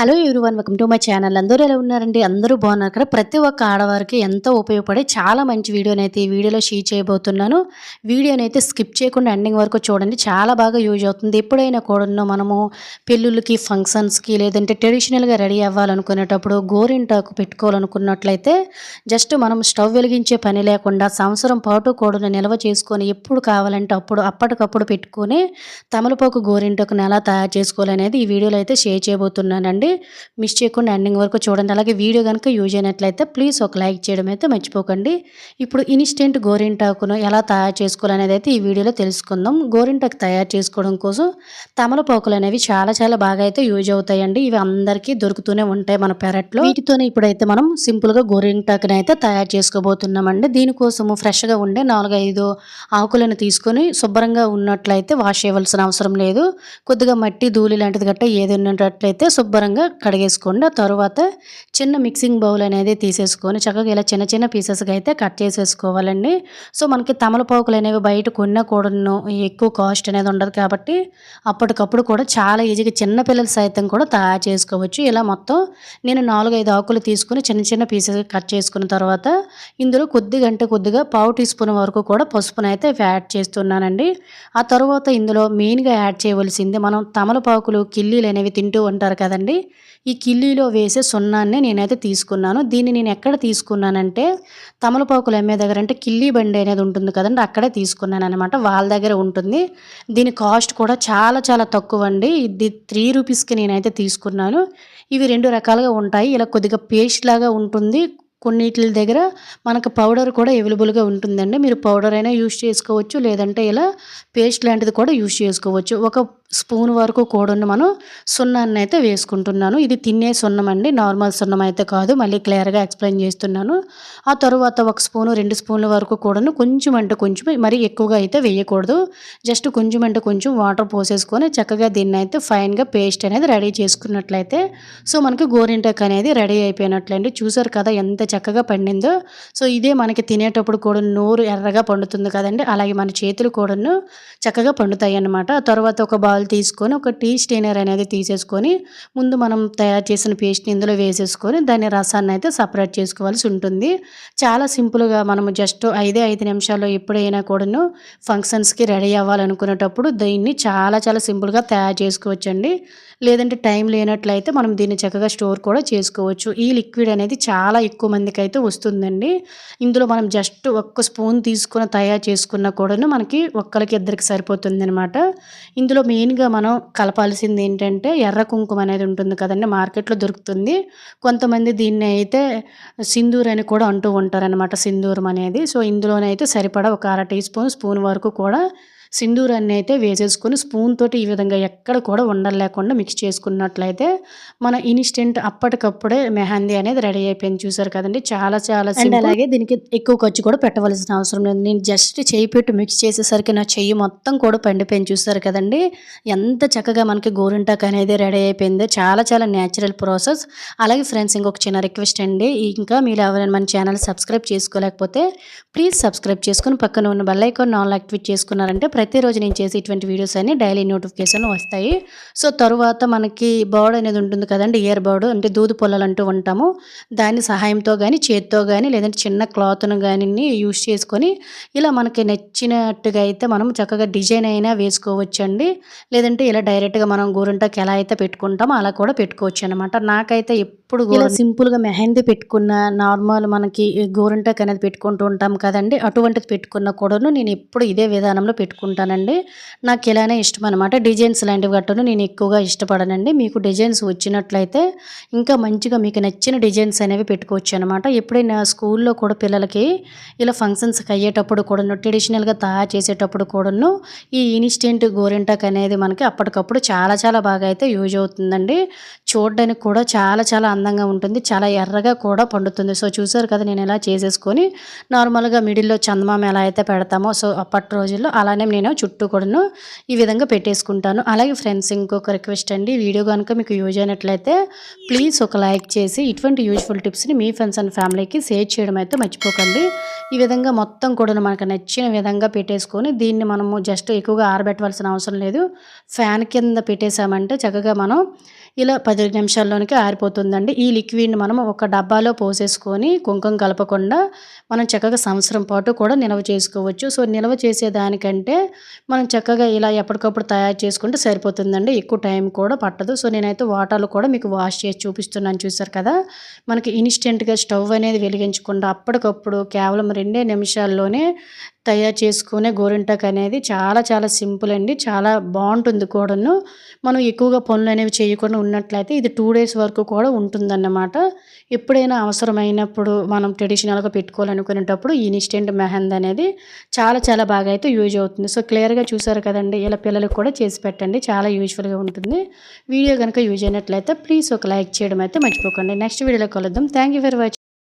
Hello one welcome to my channel. అందరూ ఎలా ఉన్నారండి? అందరూ బాగున్నారు కదా? ప్రతి ఒక్క ఆడవారికి ఎంతో ఉపయోగపడే చాలా మంచి వీడియోని అయితే ఈ వీడియోలో షేర్ చేయబోతున్నాను. వీడియోని అయితే స్కిప్ చేయకుండా ఎండింగ్ వరకు చూడండి. చాలా బాగా యూజ్ అవుతుంది. ఎప్పుడైనా కూడా మనము పెళ్ళిళ్ళకి ఫంక్షన్స్కి లేదంటే ట్రెడిషనల్గా రెడీ అవ్వాలనుకునేటప్పుడు గోరింటాకు పెట్టుకోవాలనుకున్నట్లయితే జస్ట్ మనం స్టవ్ వెలిగించే పని లేకుండా సంవత్సరం పాటు కూడా నిల్వ చేసుకొని ఎప్పుడు కావాలంటే అప్పుడు అప్పటికప్పుడు పెట్టుకొని తమలపాకు గోరింటాకుని ఎలా తయారు చేసుకోవాలనేది ఈ వీడియోలో అయితే షేర్ చేయబోతున్నానండి. మిస్ చేయకుండా ఎండింగ్ వరకు చూడండి. అలాగే వీడియో కనుక యూజ్ అయినట్లయితే ప్లీజ్ ఒక లైక్ చేయడం అయితే మర్చిపోకండి. ఇప్పుడు ఇన్స్టెంట్ గోరింటాకును ఎలా తయారు చేసుకోవాలనేది అయితే ఈ వీడియోలో తెలుసుకుందాం. గోరింటాకు తయారు చేసుకోవడం కోసం తమలపాకులు అనేవి చాలా చాలా బాగా అయితే యూజ్ అవుతాయండి. ఇవి అందరికీ దొరుకుతూనే ఉంటాయి మన పెరట్లో. వీటితోనే ఇప్పుడైతే మనం సింపుల్గా గోరింటాకుని అయితే తయారు చేసుకోబోతున్నామండి. దీనికోసము ఫ్రెష్గా ఉండే నాలుగైదు ఆకులను తీసుకొని శుభ్రంగా ఉన్నట్లయితే వాష్ చేయవలసిన అవసరం లేదు. కొద్దిగా మట్టి ధూళి లాంటిది గట్ట ఏది ఉన్నట్లయితే శుభ్రంగా కడిగేసుకోండి. తర్వాత చిన్న మిక్సింగ్ బౌల్ అనేది తీసేసుకొని చక్కగా ఇలా చిన్న చిన్న పీసెస్గా అయితే కట్ చేసేసుకోవాలండి. సో మనకి తమలపాకులు అనేవి బయట కొన్నా కూడాను ఎక్కువ కాస్ట్ అనేది ఉండదు కాబట్టి అప్పటికప్పుడు కూడా చాలా ఈజీగా చిన్నపిల్లల సైతం కూడా తయారు చేసుకోవచ్చు. ఇలా మొత్తం నేను నాలుగు ఐదు ఆకులు తీసుకుని చిన్న చిన్న పీసెస్ కట్ చేసుకున్న తర్వాత ఇందులో కొద్ది గంట కొద్దిగా పావు టీ స్పూన్ వరకు కూడా పసుపును అయితే యాడ్ చేస్తున్నానండి. ఆ తర్వాత ఇందులో మెయిన్గా యాడ్ చేయవలసింది మనం తమలపాకులు కిల్లీలు అనేవి తింటూ ఉంటారు కదండి. ఈ కిల్లీలో వేసే సున్నాన్ని నేనైతే తీసుకున్నాను. దీన్ని నేను ఎక్కడ తీసుకున్నానంటే తమలపాకులు అమ్మే దగ్గర అంటే కిల్లీ బండి అనేది ఉంటుంది కదండి అక్కడే తీసుకున్నాను అనమాట వాళ్ళ దగ్గర ఉంటుంది. దీని కాస్ట్ కూడా చాలా చాలా తక్కువ అండి. ఇది త్రీ రూపీస్కి నేనైతే తీసుకున్నాను. ఇవి రెండు రకాలుగా ఉంటాయి. ఇలా కొద్దిగా పేస్ట్ లాగా ఉంటుంది. కొన్నిటి దగ్గర మనకు పౌడర్ కూడా అవైలబుల్గా ఉంటుందండి. మీరు పౌడర్ అయినా యూస్ చేసుకోవచ్చు లేదంటే ఇలా పేస్ట్ లాంటిది కూడా యూస్ చేసుకోవచ్చు. ఒక స్పూన్ వరకు కూడా మనం సున్నాన్ని అయితే వేసుకుంటున్నాను. ఇది తినే సున్నం అండి. నార్మల్ సున్నం అయితే కాదు. మళ్ళీ క్లియర్గా ఎక్స్ప్లెయిన్ చేస్తున్నాను. ఆ తర్వాత ఒక స్పూను రెండు స్పూన్ల వరకు కూడాను కొంచెం అంటే కొంచెం మరి ఎక్కువగా అయితే వేయకూడదు. జస్ట్ కొంచెం అంటే కొంచెం వాటర్ పోసేసుకొని చక్కగా దీన్ని అయితే ఫైన్గా పేస్ట్ అనేది రెడీ చేసుకున్నట్లయితే సో మనకి గోరింటాక్ అనేది రెడీ అయిపోయినట్లండి. చూసారు కదా ఎంత చక్కగా పండిందో. సో ఇదే మనకి తినేటప్పుడు కూడా నోరు ఎర్రగా పండుతుంది కదండి. అలాగే మన చేతులు కూడాను చక్కగా పండుతాయి అన్నమాట తర్వాత ఒక బాల్ తీసుకొని ఒక టీ స్టెయినర్ అనేది తీసేసుకొని ముందు మనం తయారు చేసిన పేస్ట్ని ఇందులో వేసేసుకొని దాని రసాన్ని అయితే సపరేట్ చేసుకోవాల్సి ఉంటుంది. చాలా సింపుల్గా మనము జస్ట్ ఐదే ఐదు నిమిషాల్లో ఎప్పుడైనా కూడాను ఫంక్షన్స్కి రెడీ అవ్వాలనుకునేటప్పుడు దీన్ని చాలా చాలా సింపుల్గా తయారు చేసుకోవచ్చండి. లేదంటే టైం లేనట్లయితే మనం దీన్ని చక్కగా స్టోర్ కూడా చేసుకోవచ్చు. ఈ లిక్విడ్ అనేది చాలా ఎక్కువ మందికి అయితే వస్తుందండి. ఇందులో మనం జస్ట్ ఒక్క స్పూన్ తీసుకుని తయారు చేసుకున్న కూడాను మనకి ఒక్కరికి ఇద్దరికి సరిపోతుంది అనమాట ఇందులో మెయిన్గా మనం కలపాల్సింది ఏంటంటే ఎర్ర కుంకుమ అనేది ఉంటుంది కదండి మార్కెట్లో దొరుకుతుంది. కొంతమంది దీన్ని అయితే సింధూర్ అని కూడా అంటూ ఉంటారనమాట సింధూరం అనేది. సో ఇందులోనైతే సరిపడా ఒక అర టీ స్పూన్ స్పూన్ వరకు కూడా సింధూరాన్ని అయితే వేసేసుకొని స్పూన్ తోటి ఈ విధంగా ఎక్కడ కూడా ఉండలు లేకుండా మిక్స్ చేసుకున్నట్లయితే మన ఇన్స్టెంట్ అప్పటికప్పుడే మెహందీ అనేది రెడీ అయిపోయింది. చూసారు కదండి? చాలా చాలా అండ్ అలాగే దీనికి ఎక్కువ ఖర్చు కూడా పెట్టవలసిన అవసరం లేదు. నేను జస్ట్ చేయి పెట్టి మిక్స్ చేసేసరికి నా చెయ్యి మొత్తం కూడా పండిపోయింది. చూసారు కదండి? ఎంత చక్కగా మనకి గోరింటాక్ అనేది రెడీ అయిపోయింది. చాలా చాలా న్యాచురల్ ప్రాసెస్ అలాగే ఫ్రెండ్స్ ఇంకొక చిన్న రిక్వెస్ట్ అండి. ఇంకా మీరు ఎవరైనా మన ఛానల్ సబ్స్క్రైబ్ చేసుకోలేకపోతే ప్లీజ్ సబ్స్క్రైబ్ చేసుకుని పక్కన ఉన్న బెల్ ఐకాన్ ఆల్ యాక్టివేట్ చేసుకున్నారంటే ప్రతిరోజు నేను చేసే ఇటువంటి వీడియోస్ అన్ని డైలీ నోటిఫికేషన్ వస్తాయి. సో తరువాత మనకి బర్డ్ అనేది ఉంటుంది కదండి ఇయర్ బర్డ్ అంటే దూదు పొలాలు అంటూ ఉంటాము. దాని సహాయంతో కానీ చేత్తో కానీ లేదంటే చిన్న క్లాత్ను కానీ యూస్ చేసుకొని ఇలా మనకి నచ్చినట్టుగా అయితే మనం చక్కగా డిజైన్ అయినా వేసుకోవచ్చండి. లేదంటే ఇలా డైరెక్ట్గా మనం గోరింటాకి ఎలా అయితే పెట్టుకుంటామో అలా కూడా పెట్టుకోవచ్చు అనమాట నాకైతే ఎప్పుడు ఇలా సింపుల్గా మెహందీ పెట్టుకున్న నార్మల్ మనకి గోరింటాక్ అనేది పెట్టుకుంటూ ఉంటాం కదండి. అటువంటిది పెట్టుకున్న కూడాను నేను ఎప్పుడు ఇదే విధానంలో పెట్టుకుంటానండి. నాకు ఇలానే ఇష్టం అనమాట డిజైన్స్ లాంటివి గట్టను నేను ఎక్కువగా ఇష్టపడనండి. మీకు డిజైన్స్ వచ్చినట్లయితే ఇంకా మంచిగా మీకు నచ్చిన డిజైన్స్ అనేవి పెట్టుకోవచ్చు అనమాట ఎప్పుడైనా స్కూల్లో కూడా పిల్లలకి ఇలా ఫంక్షన్స్కి అయ్యేటప్పుడు కూడాను ట్రెడిషనల్గా తయారు చేసేటప్పుడు కూడాను ఈ ఇన్స్టెంట్ గోరింటాక్ అనేది మనకి అప్పటికప్పుడు చాలా చాలా బాగా అయితే యూజ్ అవుతుందండి. చూడడానికి కూడా చాలా చాలా అందంగా ఉంటుంది. చాలా ఎర్రగా కూడా పండుతుంది. సో చూసారు కదా నేను ఎలా చేసేసుకొని నార్మల్గా మిడిల్లో చందమామ ఎలా అయితే పెడతామో సో అప్పటి రోజుల్లో అలానే నేను చుట్టూ కూడాను ఈ విధంగా పెట్టేసుకుంటాను. అలాగే ఫ్రెండ్స్ ఇంకొక రిక్వెస్ట్ అండి. వీడియో కనుక మీకు యూజ్ అయినట్లయితే ప్లీజ్ ఒక లైక్ చేసి ఇటువంటి యూజ్ఫుల్ టిప్స్ని మీ ఫ్రెండ్స్ అండ్ ఫ్యామిలీకి షేర్ చేయడం అయితే మర్చిపోకండి. ఈ విధంగా మొత్తం కూడా మనకు నచ్చిన విధంగా పెట్టేసుకొని దీన్ని మనము జస్ట్ ఎక్కువగా ఆరబెట్టవలసిన అవసరం లేదు. ఫ్యాన్ కింద పెట్టేసామంటే చక్కగా మనం ఇలా పది నిమిషాల్లోనికి ఆరిపోతుందండి. ఈ లిక్విడ్ని మనం ఒక డబ్బాలో పోసేసుకొని కుంకుమ కలపకుండా మనం చక్కగా సంవత్సరం పాటు కూడా నిల్వ చేసుకోవచ్చు. సో నిల్వ చేసేదానికంటే మనం చక్కగా ఇలా ఎప్పటికప్పుడు తయారు చేసుకుంటే సరిపోతుందండి. ఎక్కువ టైం కూడా పట్టదు. సో నేనైతే వాటర్లు కూడా మీకు వాష్ చేసి చూపిస్తున్నాను చూసారు కదా. మనకి ఇన్స్టెంట్గా స్టవ్ అనేది వెలిగించకుండా అప్పటికప్పుడు కేవలం రెండే నిమిషాల్లోనే తయారు చేసుకునే గోరింటాకు అనేది చాలా చాలా సింపుల్ అండి. చాలా బాగుంటుంది కూడాను. మనం ఎక్కువగా పనులు అనేవి చేయకుండా ఉన్నట్లయితే ఇది టూ డేస్ వరకు కూడా ఉంటుందన్నమాట. ఎప్పుడైనా అవసరమైనప్పుడు మనం ట్రెడిషనల్గా పెట్టుకోవాలనుకునేటప్పుడు ఈ ఇన్స్టెంట్ మెహంద్ అనేది చాలా చాలా బాగా అయితే యూజ్ అవుతుంది. సో క్లియర్గా చూసారు కదండి. ఇలా పిల్లలకు కూడా చేసి పెట్టండి. చాలా యూజ్ఫుల్గా ఉంటుంది. వీడియో కనుక యూజ్ అయినట్లయితే ప్లీజ్ ఒక లైక్ చేయడం అయితే మర్చిపోకండి. నెక్స్ట్ వీడియోలో కలుద్దాం. Thank you for watching